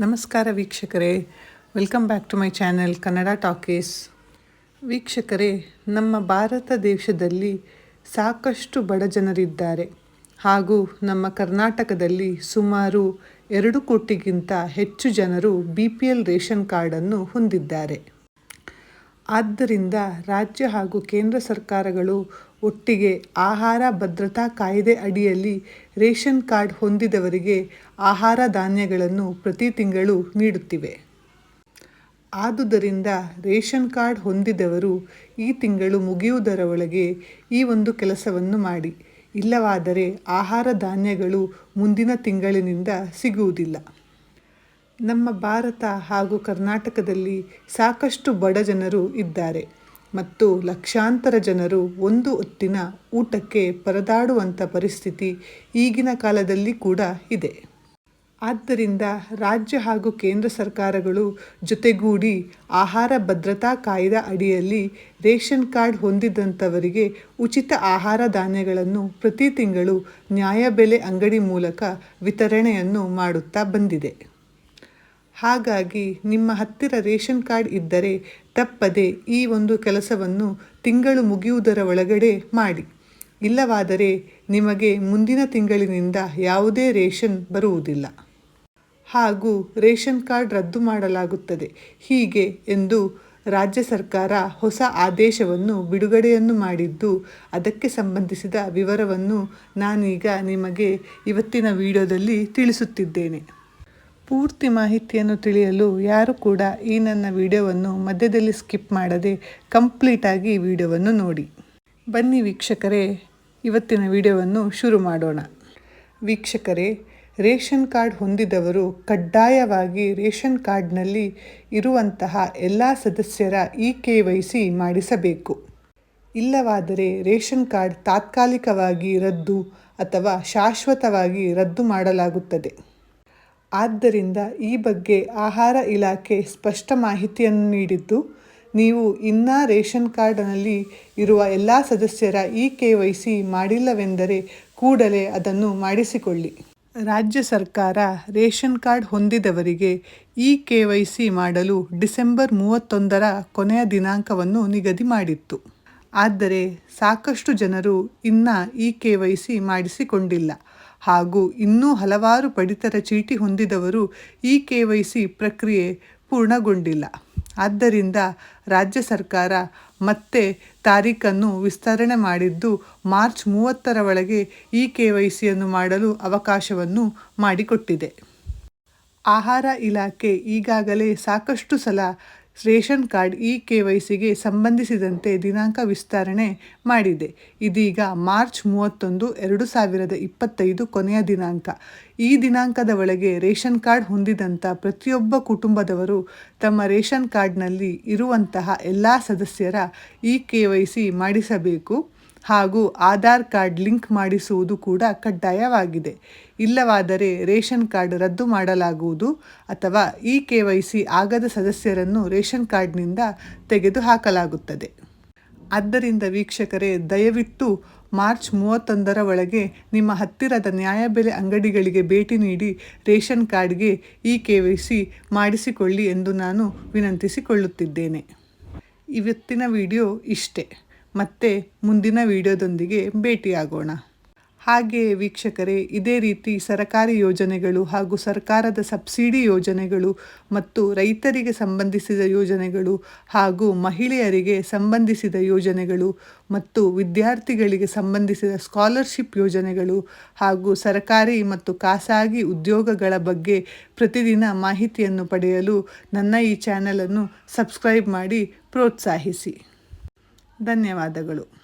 ನಮಸ್ಕಾರ ವೀಕ್ಷಕರೇ. Welcome back to my channel Kannada talkies ವೀಕ್ಷಕರೇ, ನಮ್ಮ ಭಾರತ ದೇಶದಲ್ಲಿ ಸಾಕಷ್ಟು ಬಡ ಜನರಿದ್ದಾರೆ. ಹಾಗೂ ನಮ್ಮ ಕರ್ನಾಟಕದಲ್ಲಿ ಸುಮಾರು ಎರಡು ಕೋಟಿಗಿಂತ ಹೆಚ್ಚು ಜನರು ಬಿ ಪಿ ಎಲ್ ರೇಷನ್ ಕಾರ್ಡನ್ನು ಹೊಂದಿದ್ದಾರೆ. ಆದ್ದರಿಂದ ರಾಜ್ಯ ಹಾಗೂ ಕೇಂದ್ರ ಸರ್ಕಾರಗಳು ಒಟ್ಟಿಗೆ ಆಹಾರ ಭದ್ರತಾ ಕಾಯ್ದೆ ಅಡಿಯಲ್ಲಿ ರೇಷನ್ ಕಾರ್ಡ್ ಹೊಂದಿದವರಿಗೆ ಆಹಾರ ಧಾನ್ಯಗಳನ್ನು ಪ್ರತಿ ತಿಂಗಳು ನೀಡುತ್ತಿವೆ. ಆದುದರಿಂದ ರೇಷನ್ ಕಾರ್ಡ್ ಹೊಂದಿದವರು ಈ ತಿಂಗಳು ಮುಗಿಯುವುದರ ಒಳಗೆ ಈ ಒಂದು ಕೆಲಸವನ್ನು ಮಾಡಿ. ಇಲ್ಲವಾದರೆ ಆಹಾರ ಧಾನ್ಯಗಳು ಮುಂದಿನ ತಿಂಗಳಿನಿಂದ ಸಿಗುವುದಿಲ್ಲ. ನಮ್ಮ ಭಾರತ ಹಾಗೂ ಕರ್ನಾಟಕದಲ್ಲಿ ಸಾಕಷ್ಟು ಬಡ ಜನರು ಇದ್ದಾರೆ ಮತ್ತು ಲಕ್ಷಾಂತರ ಜನರು ಒಂದು ಹೊತ್ತಿನ ಊಟಕ್ಕೆ ಪರದಾಡುವಂಥ ಪರಿಸ್ಥಿತಿ ಈಗಿನ ಕಾಲದಲ್ಲಿ ಕೂಡ ಇದೆ. ಆದ್ದರಿಂದ ರಾಜ್ಯ ಹಾಗೂ ಕೇಂದ್ರ ಸರ್ಕಾರಗಳು ಜೊತೆಗೂಡಿ ಆಹಾರ ಭದ್ರತಾ ಕಾಯ್ದೆ ಅಡಿಯಲ್ಲಿ ರೇಷನ್ ಕಾರ್ಡ್ ಹೊಂದಿದಂಥವರಿಗೆ ಉಚಿತ ಆಹಾರ ಧಾನ್ಯಗಳನ್ನು ಪ್ರತಿ ತಿಂಗಳು ನ್ಯಾಯಬೆಲೆ ಅಂಗಡಿ ಮೂಲಕ ವಿತರಣೆಯನ್ನು ಮಾಡುತ್ತಾ ಬಂದಿದೆ. ಹಾಗಾಗಿ ನಿಮ್ಮ ಹತ್ತಿರ ರೇಷನ್ ಕಾರ್ಡ್ ಇದ್ದರೆ ತಪ್ಪದೆ ಈ ಒಂದು ಕೆಲಸವನ್ನು ತಿಂಗಳು ಮುಗಿಯುವುದರ ಒಳಗಡೆ ಮಾಡಿ. ಇಲ್ಲವಾದರೆ ನಿಮಗೆ ಮುಂದಿನ ತಿಂಗಳಿನಿಂದ ಯಾವುದೇ ರೇಷನ್ ಬರುವುದಿಲ್ಲ. ಹಾಗೂ ರೇಷನ್ ಕಾರ್ಡ್ ರದ್ದು ಮಾಡಲಾಗುತ್ತದೆ. ಹೀಗೆ ಎಂದು ರಾಜ್ಯ ಸರ್ಕಾರ ಹೊಸ ಆದೇಶವನ್ನು ಬಿಡುಗಡೆಯನ್ನು ಮಾಡಿದ್ದು, ಅದಕ್ಕೆ ಸಂಬಂಧಿಸಿದ ವಿವರವನ್ನು ನಾನೀಗ ನಿಮಗೆ ಇವತ್ತಿನ ವಿಡಿಯೋದಲ್ಲಿ ತಿಳಿಸುತ್ತಿದ್ದೇನೆ. ಪೂರ್ತಿ ಮಾಹಿತಿಯನ್ನು ತಿಳಿಯಲು ಯಾರು ಕೂಡ ಈ ನನ್ನ ವಿಡಿಯೋವನ್ನು ಮಧ್ಯದಲ್ಲಿ ಸ್ಕಿಪ್ ಮಾಡದೆ ಕಂಪ್ಲೀಟಾಗಿ ಈ ವಿಡಿಯೋವನ್ನು ನೋಡಿ. ಬನ್ನಿ ವೀಕ್ಷಕರೇ, ಇವತ್ತಿನ ವಿಡಿಯೋವನ್ನು ಶುರು ಮಾಡೋಣ. ವೀಕ್ಷಕರೇ ರೇಷನ್ ಕಾರ್ಡ್ ಹೊಂದಿದವರು ಕಡ್ಡಾಯವಾಗಿ ರೇಷನ್ ಕಾರ್ಡ್ನಲ್ಲಿ ಇರುವಂತಹ ಎಲ್ಲ ಸದಸ್ಯರ ಇ ಕೆ ವೈ ಸಿ ಮಾಡಿಸಬೇಕು. ಇಲ್ಲವಾದರೆ ರೇಷನ್ ಕಾರ್ಡ್ ತಾತ್ಕಾಲಿಕವಾಗಿ ರದ್ದು ಅಥವಾ ಶಾಶ್ವತವಾಗಿ ರದ್ದು ಮಾಡಲಾಗುತ್ತದೆ. ಆದ್ದರಿಂದ ಈ ಬಗ್ಗೆ ಆಹಾರ ಇಲಾಖೆ ಸ್ಪಷ್ಟ ಮಾಹಿತಿಯನ್ನು ನೀಡಿದ್ದು, ನೀವು ಇನ್ನೂ ರೇಷನ್ ಕಾರ್ಡ್ನಲ್ಲಿ ಇರುವ ಎಲ್ಲ ಸದಸ್ಯರ ಇ ಕೆ ವೈ ಸಿ ಮಾಡಿಲ್ಲವೆಂದರೆ ಕೂಡಲೇ ಅದನ್ನು ಮಾಡಿಸಿಕೊಳ್ಳಿ. ರಾಜ್ಯ ಸರ್ಕಾರ ರೇಷನ್ ಕಾರ್ಡ್ ಹೊಂದಿದವರಿಗೆ ಇ ಕೆ ವೈ ಸಿ ಮಾಡಲು ಡಿಸೆಂಬರ್ ಮೂವತ್ತೊಂದರ ಕೊನೆಯ ದಿನಾಂಕವನ್ನು ನಿಗದಿ ಮಾಡಿತ್ತು. ಆದರೆ ಸಾಕಷ್ಟು ಜನರು ಇನ್ನೂ ಇ ಕೆ ವೈ ಸಿ ಮಾಡಿಸಿಕೊಂಡಿಲ್ಲ. ಹಾಗೂ ಇನ್ನೂ ಹಲವಾರು ಪಡಿತರ ಚೀಟಿ ಹೊಂದಿದವರು ಇ ಕೆ ವೈ ಸಿ ಪ್ರಕ್ರಿಯೆ ಪೂರ್ಣಗೊಂಡಿಲ್ಲ. ಆದ್ದರಿಂದ ರಾಜ್ಯ ಸರ್ಕಾರ ಮತ್ತೆ ತಾರೀಖನ್ನು ವಿಸ್ತರಣೆ ಮಾಡಿದ್ದು ಮಾರ್ಚ್ ಮೂವತ್ತರ ಒಳಗೆ ಇ ಕೆ ವೈ ಸಿಯನ್ನು ಮಾಡಲು ಅವಕಾಶವನ್ನು ಮಾಡಿಕೊಟ್ಟಿದೆ. ಆಹಾರ ಇಲಾಖೆ ಈಗಾಗಲೇ ಸಾಕಷ್ಟು ಸಲ ration card e K Y ಸಿಗೆ ಸಂಬಂಧಿಸಿದಂತೆ ದಿನಾಂಕ ವಿಸ್ತರಣೆ ಮಾಡಿದೆ. ಇದೀಗ ಮಾರ್ಚ್ ಮೂವತ್ತೊಂದು, ಎರಡು ಸಾವಿರದ ಇಪ್ಪತ್ತೈದು ಕೊನೆಯ ದಿನಾಂಕ. ಈ ದಿನಾಂಕದ ಒಳಗೆ ರೇಷನ್ ಕಾರ್ಡ್ ಹೊಂದಿದಂಥ ಪ್ರತಿಯೊಬ್ಬ ಕುಟುಂಬದವರು ತಮ್ಮ ರೇಷನ್ ಕಾರ್ಡ್ನಲ್ಲಿ ಇರುವಂತಹ ಎಲ್ಲ ಸದಸ್ಯರ ಇ ಕೆ ವೈ ಸಿ ಮಾಡಿಸಬೇಕು. ಹಾಗೂ ಆಧಾರ್ ಕಾರ್ಡ್ ಲಿಂಕ್ ಮಾಡಿಸುವುದು ಕೂಡ ಕಡ್ಡಾಯವಾಗಿದೆ. ಇಲ್ಲವಾದರೆ ರೇಷನ್ ಕಾರ್ಡ್ ರದ್ದು ಮಾಡಲಾಗುವುದು ಅಥವಾ ಇ ಕೆ ವೈ ಸಿ ಆಗದ ಸದಸ್ಯರನ್ನು ರೇಷನ್ ಕಾರ್ಡ್ನಿಂದ ತೆಗೆದುಹಾಕಲಾಗುತ್ತದೆ. ಆದ್ದರಿಂದ ವೀಕ್ಷಕರೇ, ದಯವಿಟ್ಟು ಮಾರ್ಚ್ ಮೂವತ್ತೊಂದರ ಒಳಗೆ ನಿಮ್ಮ ಹತ್ತಿರದ ನ್ಯಾಯಬೆಲೆ ಅಂಗಡಿಗಳಿಗೆ ಭೇಟಿ ನೀಡಿ ರೇಷನ್ ಕಾರ್ಡ್ಗೆ ಇ ಕೆ ವೈ ಸಿ ಮಾಡಿಸಿಕೊಳ್ಳಿ ಎಂದು ನಾನು ವಿನಂತಿಸಿಕೊಳ್ಳುತ್ತಿದ್ದೇನೆ. ಇವತ್ತಿನ ವಿಡಿಯೋ ಇಷ್ಟೇ. ಮತ್ತೆ ಮುಂದಿನ ವಿಡಿಯೋದೊಂದಿಗೆ ಭೇಟಿಯಾಗೋಣ. ಹಾಗೆಯೇ ವೀಕ್ಷಕರೇ, ಇದೇ ರೀತಿ ಸರಕಾರಿ ಯೋಜನೆಗಳು ಹಾಗೂ ಸರ್ಕಾರದ ಸಬ್ಸಿಡಿ ಯೋಜನೆಗಳು ಮತ್ತು ರೈತರಿಗೆ ಸಂಬಂಧಿಸಿದ ಯೋಜನೆಗಳು ಹಾಗೂ ಮಹಿಳೆಯರಿಗೆ ಸಂಬಂಧಿಸಿದ ಯೋಜನೆಗಳು ಮತ್ತು ವಿದ್ಯಾರ್ಥಿಗಳಿಗೆ ಸಂಬಂಧಿಸಿದ ಸ್ಕಾಲರ್ಶಿಪ್ ಯೋಜನೆಗಳು ಹಾಗೂ ಸರ್ಕಾರಿ ಮತ್ತು ಖಾಸಗಿ ಉದ್ಯೋಗಗಳ ಬಗ್ಗೆ ಪ್ರತಿದಿನ ಮಾಹಿತಿಯನ್ನು ಪಡೆಯಲು ನನ್ನ ಈ ಚಾನಲನ್ನು ಸಬ್ಸ್ಕ್ರೈಬ್ ಮಾಡಿ ಪ್ರೋತ್ಸಾಹಿಸಿ. ಧನ್ಯವಾದಗಳು.